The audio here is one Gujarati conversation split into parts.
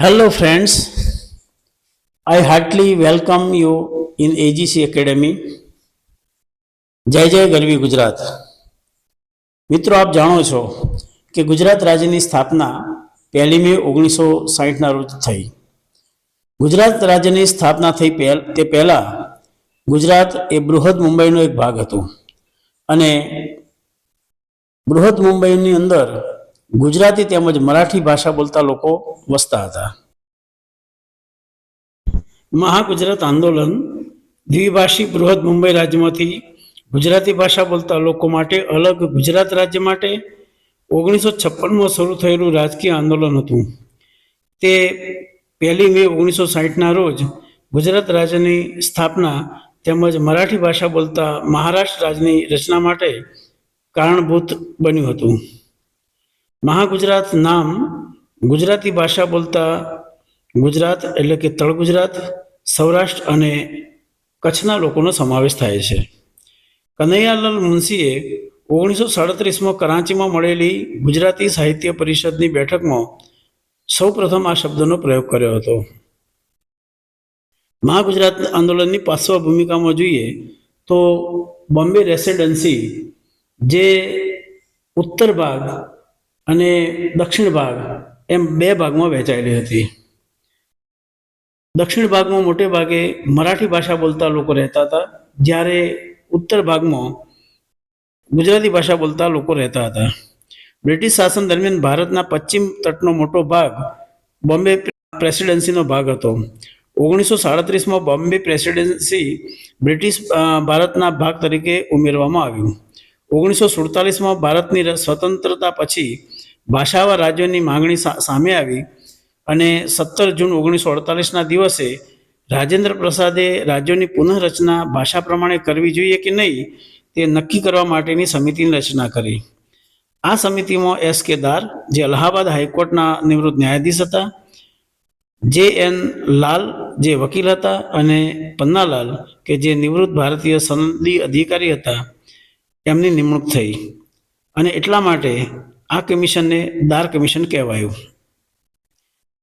Hello, friends. I heartily welcome you in AGC Academy. જય જય ગરવી ગુજરાત મિત્રો આપ જાણો છો કે ગુજરાત રાજ્યની સ્થાપના પહેલી મે ઓગણીસો સાહીઠના રોજ થઈ ગુજરાત રાજ્યની સ્થાપના થઈ તે પહેલાં ગુજરાત એ બૃહદ મુંબઈનો એક ભાગ હતો અને બૃહદ મુંબઈની અંદર ગુજરાતી તેમજ મરાઠી ભાષા બોલતા લોકો વસતા હતા. મહાગુજરાત આંદોલન દ્વિભાષી બૃહદ મુંબઈ રાજ્યમાંથી ગુજરાતી ભાષા બોલતા લોકો માટે અલગ ગુજરાત રાજ્ય માટે ઓગણીસો છપ્પનમાં શરૂ થયેલું રાજકીય આંદોલન હતું. તે પહેલી મે ઓગણીસો સાહીઠના રોજ ગુજરાત રાજ્યની સ્થાપના તેમજ મરાઠી ભાષા બોલતા મહારાષ્ટ્ર રાજ્યની રચના માટે કારણભૂત બન્યું હતું. મહાગુજરાત નામ ગુજરાતી ભાષા બોલતા ગુજરાત એટલે કે તળ ગુજરાત, સૌરાષ્ટ્ર અને કચ્છના લોકોનો સમાવેશ થાય છે. કનૈયાલાલ મુનશીએ ઓગણીસો સાડત્રીસમાં કરાંચીમાં મળેલી ગુજરાતી સાહિત્ય પરિષદની બેઠકમાં સૌપ્રથમ આ શબ્દનો પ્રયોગ કર્યો હતો. મહાગુજરાત આંદોલનની પાર્શ્વ ભૂમિકામાં જોઈએ તો બોમ્બે રેસિડેન્સી જે ઉત્તર ભાગ અને દક્ષિણ ભાગ એમ બે ભાગમાં વહેંચાયેલી હતી. દક્ષિણ ભાગમાં મોટે ભાગે મરાઠી ભાષા બોલતા લોકો રહેતા હતા, જ્યારે ઉત્તર ભાગમાં ગુજરાતી ભાષા બોલતા લોકો રહેતા હતા. બ્રિટિશ શાસન દરમિયાન ભારતના પશ્ચિમ તટનો મોટો ભાગ બોમ્બે પ્રેસિડેન્સીનો ભાગ હતો. ઓગણીસો સાડત્રીસમાં બોમ્બે પ્રેસિડેન્સી બ્રિટિશ ભારતના ભાગ તરીકે ઉમેરવામાં આવ્યું. ઓગણીસો સુડતાલીસમાં ભારતની સ્વતંત્રતા પછી ભાષાવા રાજ્યોની માંગણી સામે આવી અને સત્તર જૂન ઓગણીસો અડતાલીસના દિવસે રાજેન્દ્ર પ્રસાદે રાજ્યોની પુનઃરચના ભાષા પ્રમાણે કરવી જોઈએ કે નહીં તે નક્કી કરવા માટેની સમિતિની રચના કરી. આ સમિતિમાં એસ કે દાર, જે અલ્હાબાદ હાઈકોર્ટના નિવૃત્ત ન્યાયાધીશ હતા, જે એન લાલ, જે વકીલ હતા અને પન્નાલાલ, કે જે નિવૃત્ત ભારતીય સનદી અધિકારી હતા. એમની નિમણૂક થઈ અને એટલા માટે આ કમિશનને દાર કમિશન કહેવાયું.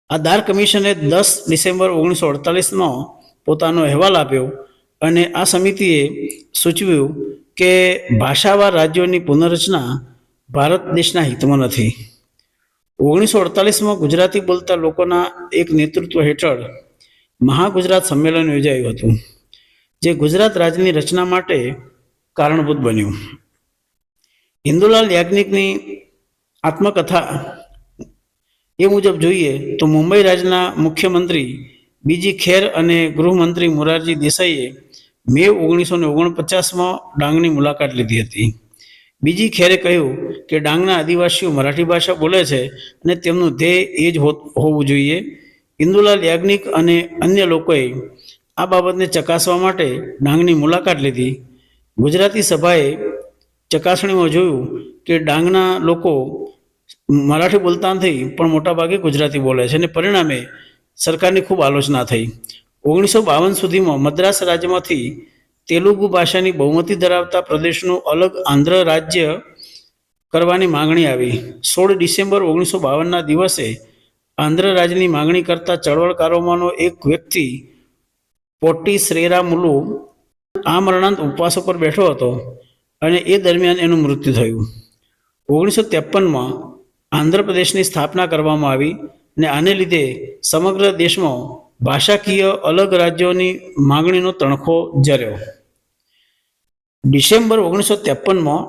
આ દાર કમિશને દસ ડિસેમ્બર ઓગણીસો અડતાલીસમાં પોતાનો અહેવાલ આપ્યો અને આ સમિતિએ સૂચવ્યું કે ભાષાવાર રાજ્યોની પુનર્રચના ભારત દેશના હિતમાં નથી. ઓગણીસો અડતાલીસમાં ગુજરાતી બોલતા લોકોના એક નેતૃત્વ હેઠળ મહાગુજરાત સંમેલન યોજાયું હતું, જે ગુજરાત રાજ્યની રચના માટે કારણભૂત બન્યું. હિન્દુલાલ યાજ્ઞિકની આત્મકથા એ મુજબ જોઈએ તો મુંબઈ રાજ્યના મુખ્યમંત્રી, બીજી ખેર અને ગૃહમંત્રી મોરારજી દેસાઈએ મે ઓગણીસો ને ઓગણપચાસમાં ડાંગની મુલાકાત લીધી હતી. બીજી ખેરે કહ્યું કે ડાંગના આદિવાસીઓ મરાઠી ભાષા બોલે છે અને તેમનું ધ્યેય એ જ હોવું જોઈએ. ઇન્દુલાલ યાજ્ઞિક અને અન્ય લોકોએ આ બાબતને ચકાસવા માટે ડાંગની મુલાકાત લીધી. ગુજરાતી સભાએ ચકાસણીમાં જોયું કે ડાંગના લોકો મરાઠી બોલતા નથી, પણ મોટાભાગે ગુજરાતી બોલે છે અને પરિણામે સરકારની ખૂબ આલોચના થઈ. ઓગણીસો બાવન સુધીમાં મદ્રાસ રાજ્યમાંથી તેલુગુ ભાષાની બહુમતી ધરાવતા પ્રદેશનું અલગ આંધ્ર રાજ્ય કરવાની માંગણી આવી. સોળ ડિસેમ્બર ઓગણીસો બાવનના દિવસે આંધ્ર રાજ્યની માંગણી કરતા ચળવળકારોમાંનો એક વ્યક્તિ પોટી શ્રીરામુલુ આ મરણાંત ઉપવાસ પર બેઠો હતો અને એ દરમિયાન એનું મૃત્યુ થયું. ઓગણીસો ત્રેપનમાં આંધ્રપ્રદેશની સ્થાપના કરવામાં આવી અને આને લીધે સમગ્ર દેશમાં ભાષાકીય અલગ રાજ્યોની માંગણીનો તણખો જર્યો ડિસેમ્બર ઓગણીસો ત્રેપનમાં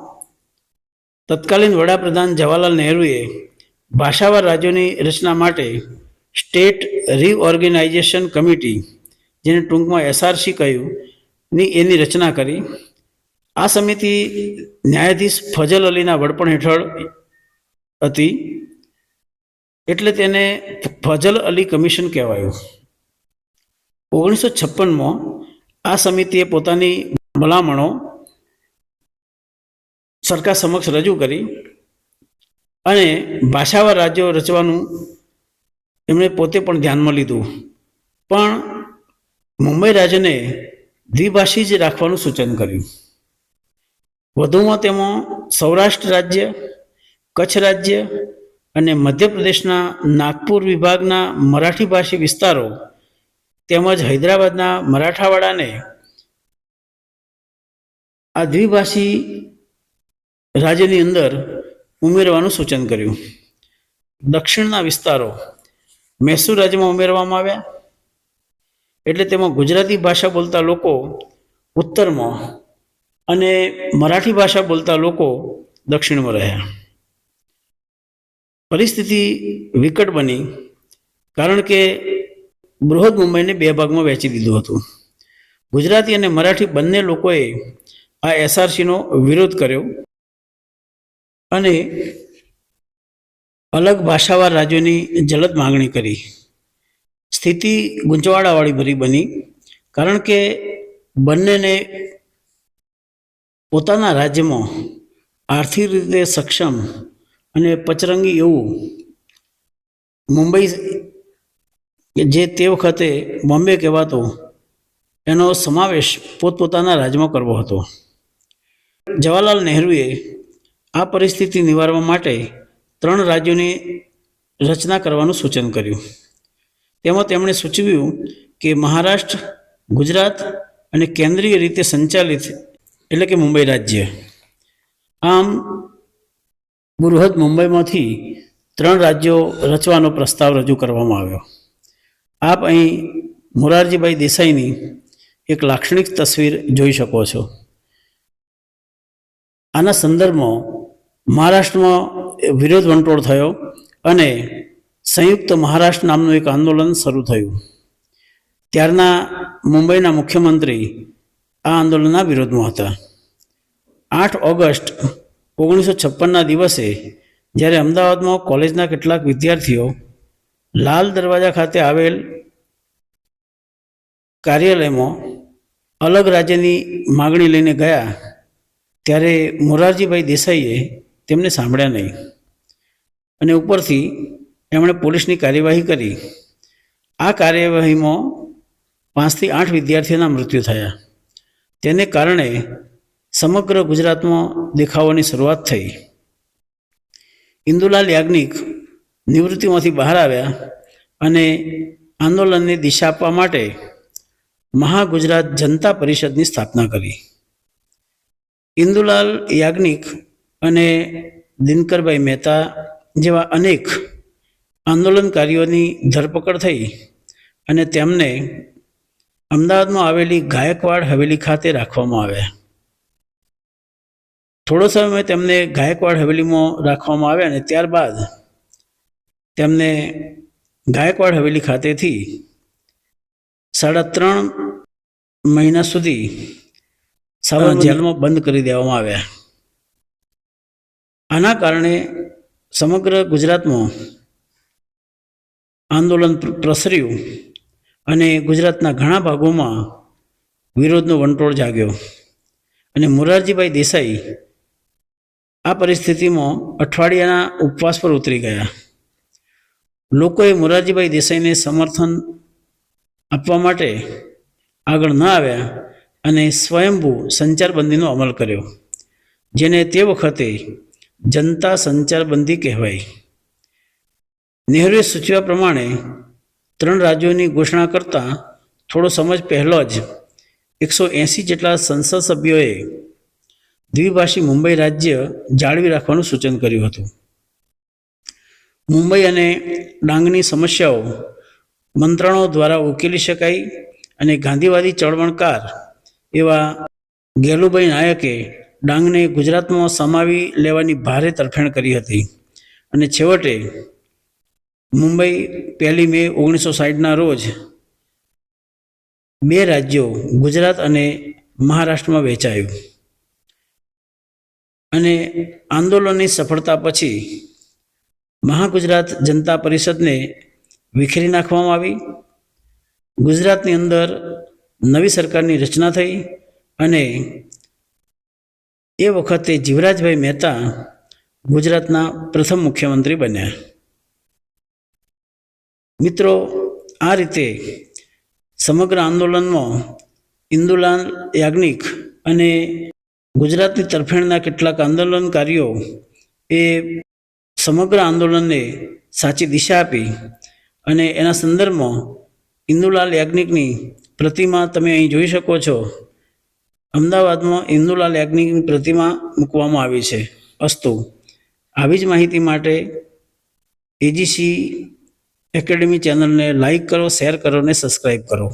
તત્કાલીન વડાપ્રધાન જવાહરલાલ નહેરુએ ભાષાવાર રાજ્યોની રચના માટે સ્ટેટ રીઓર્ગેનાઇઝેશન કમિટી, જેને ટૂંકમાં એસઆરસી કહ્યું ની એની રચના કરી. આ સમિતિ ન્યાયાધીશ ફજલ અલીના વડપણ હેઠળ હતી. એટલે તેને ફજલ અલી કમિશન કહેવાયું. ઓગણીસો છપ્પનમાં આ સમિતિએ પોતાની ભલામણો સરકાર સમક્ષ રજૂ કરી અને ભાષાવાર રાજ્યો રચવાનું એમણે પોતે પણ ધ્યાનમાં લીધું. પણ મુંબઈ રાજ્યને દ્વિભાષી જ રાખવાનું સૂચન કર્યું. વધુમાં તેમાં સૌરાષ્ટ્ર રાજ્ય, કચ્છ રાજ્ય અને મધ્યપ્રદેશના નાગપુર વિભાગના મરાઠી ભાષી વિસ્તારો તેમજ હૈદરાબાદના મરાઠાવાડાને આ દ્વિભાષી રાજ્યની અંદર ઉમેરવાનું સૂચન કર્યું. દક્ષિણના વિસ્તારો મૈસૂર રાજ્યમાં ઉમેરવામાં આવ્યા. એટલે તેમાં ગુજરાતી ભાષા બોલતા લોકો ઉત્તરમાં અને મરાઠી ભાષા બોલતા લોકો દક્ષિણમાં રહ્યા. પરિસ્થિતિ વિકટ બની, કારણ કે બૃહદ મુંબઈને બે ભાગમાં વહેંચી દીધું હતું. ગુજરાતી અને મરાઠી બંને લોકોએ આ એસઆરસીનો વિરોધ કર્યો અને અલગ ભાષાવાળા રાજ્યોની જલદ માગણી કરી. સ્થિતિ ગૂંચવાડાવાળી ભરી બની. કારણ કે બંનેને પોતાના રાજ્યમાં આર્થિક રીતે સક્ષમ અને પચરંગી એવું મુંબઈ જે તે વખતે બોમ્બે કહેવાતો, એનો સમાવેશ પોતપોતાના રાજ્યમાં કરવો હતો. જવાહરલાલ નહેરુએ આ પરિસ્થિતિ નિવારવા માટે ત્રણ રાજ્યોની રચના કરવાનું સૂચન કર્યું. તેમાં તેમણે સૂચવ્યું કે મહારાષ્ટ્ર, ગુજરાત અને કેન્દ્રીય રીતે સંચાલિત, એટલે કે મુંબઈ રાજ્ય. આમ, બૃહદ મુંબઈમાંથી ત્રણ રાજ્યો રચવાનો પ્રસ્તાવ રજૂ કરવામાં આવ્યો. આપ અહીં મોરારજીભાઈ દેસાઈની એક લાક્ષણિક તસવીર જોઈ શકો છો. આના સંદર્ભમાં મહારાષ્ટ્રમાં વિરોધ વંટોળ થયો અને સંયુક્ત મહારાષ્ટ્ર નામનું એક આંદોલન શરૂ થયું. ત્યારના મુંબઈના મુખ્યમંત્રી આ આંદોલનના વિરોધમાં હતા. આઠ ઓગસ્ટ ઓગણીસો છપ્પનના દિવસે જ્યારે અમદાવાદમાં કોલેજના કેટલાક વિદ્યાર્થીઓ લાલ દરવાજા ખાતે આવેલ કાર્યાલયમાં અલગ રાજ્યની માગણી લઈને ગયા, ત્યારે મોરારજીભાઈ દેસાઈએ તેમને સાંભળ્યા નહીં. અને ઉપરથી એમણે પોલીસની કાર્યવાહી કરી. આ કાર્યવાહીમાં પાંચથી આઠ વિદ્યાર્થીઓના મૃત્યુ થયા. તેને કારણે સમગ્ર ગુજરાતમાં દેખાવોની શરૂઆત થઈ. ઇન્દુલાલ યાજ્ઞિક નિવૃત્તિમાંથી બહાર આવ્યા અને આંદોલનને દિશા આપવા માટે મહાગુજરાત જનતા પરિષદની સ્થાપના કરી. ઇન્દુલાલ યાજ્ઞિક અને દિનકરભાઈ મહેતા જેવા અનેક આંદોલનકારીઓની ધરપકડ થઈ અને તેમને અમદાવાદમાં આવેલી ગાયકવાડ હવેલી ખાતે રાખવામાં આવ્યા. થોડો સમય તેમને ગાયકવાડ હવેલીમાં રાખવામાં આવ્યા અને ત્યારબાદ તેમને ગાયકવાડ હવેલી ખાતેથી સાડા ત્રણ મહિના સુધી જેલમાં બંધ કરી દેવામાં આવ્યા. આના કારણે સમગ્ર ગુજરાતમાં આંદોલન પ્રસર્યું અને ગુજરાતના ઘણા ભાગોમાં વિરોધનો વંટોળ જાગ્યો. અને મોરારજીભાઈ દેસાઈ આ પરિસ્થિતિમાં અઠવાડિયાના ઉપવાસ પર ઉતરી ગયા. લોકોએ મોરારજીભાઈ દેસાઈને સમર્થન આપવા માટે આગળ ન આવ્યા અને સ્વયંભૂ સંચારબંધીનો અમલ કર્યો, જેને તે વખતે જનતા સંચારબંધી કહેવાય. નહેરુએ સૂચવ્યા પ્રમાણે ત્રણ રાજ્યોની ઘોષણા કરતાં થોડો સમય પહેલો જ એકસો એંસી જેટલા સંસદ સભ્યોએ દ્વિભાષી મુંબઈ રાજ્ય જાળવી રાખવાનું સૂચન કર્યું હતું. મુંબઈ અને ડાંગની સમસ્યાઓ મંત્રણો દ્વારા ઉકેલી શકાય અને ગાંધીવાદી ચળવણકાર એવા ગેલુભાઈ નાયકે ડાંગને ગુજરાતમાં સમાવી લેવાની ભારે તરફેણ કરી હતી. અને છેવટે મુંબઈ પહેલી મે ઓગણીસો સાઠના રોજ બે રાજ્યો ગુજરાત અને મહારાષ્ટ્રમાં વહેંચાયું. અને આંદોલનની સફળતા પછી મહાગુજરાત જનતા પરિષદને વિખેરી નાખવામાં આવી. ગુજરાતની અંદર નવી સરકારની રચના થઈ અને એ વખતે જીવરાજભાઈ મહેતા ગુજરાતના પ્રથમ મુખ્યમંત્રી બન્યા. મિત્રો, આ રીતે સમગ્ર આંદોલનમાં ઇન્દુલાલ યાજ્ઞિક અને ગુજરાતની તરફેણના કેટલાક આંદોલનકારીઓ એ સમગ્ર આંદોલનને સાચી દિશા આપી અને એના સંદર્ભમાં ઇન્દુલાલ યાજ્ઞિકની પ્રતિમા તમે અહીં જોઈ શકો છો. અમદાવાદમાં ઇન્દુલાલ યાજ્ઞિકની પ્રતિમા મૂકવામાં આવી છે. અસ્તુ. આવી જ માહિતી માટે એજીસી એકેડેમી ચેનલને લાઇક કરો શેર કરો અને સબસ્ક્રાઈબ કરો.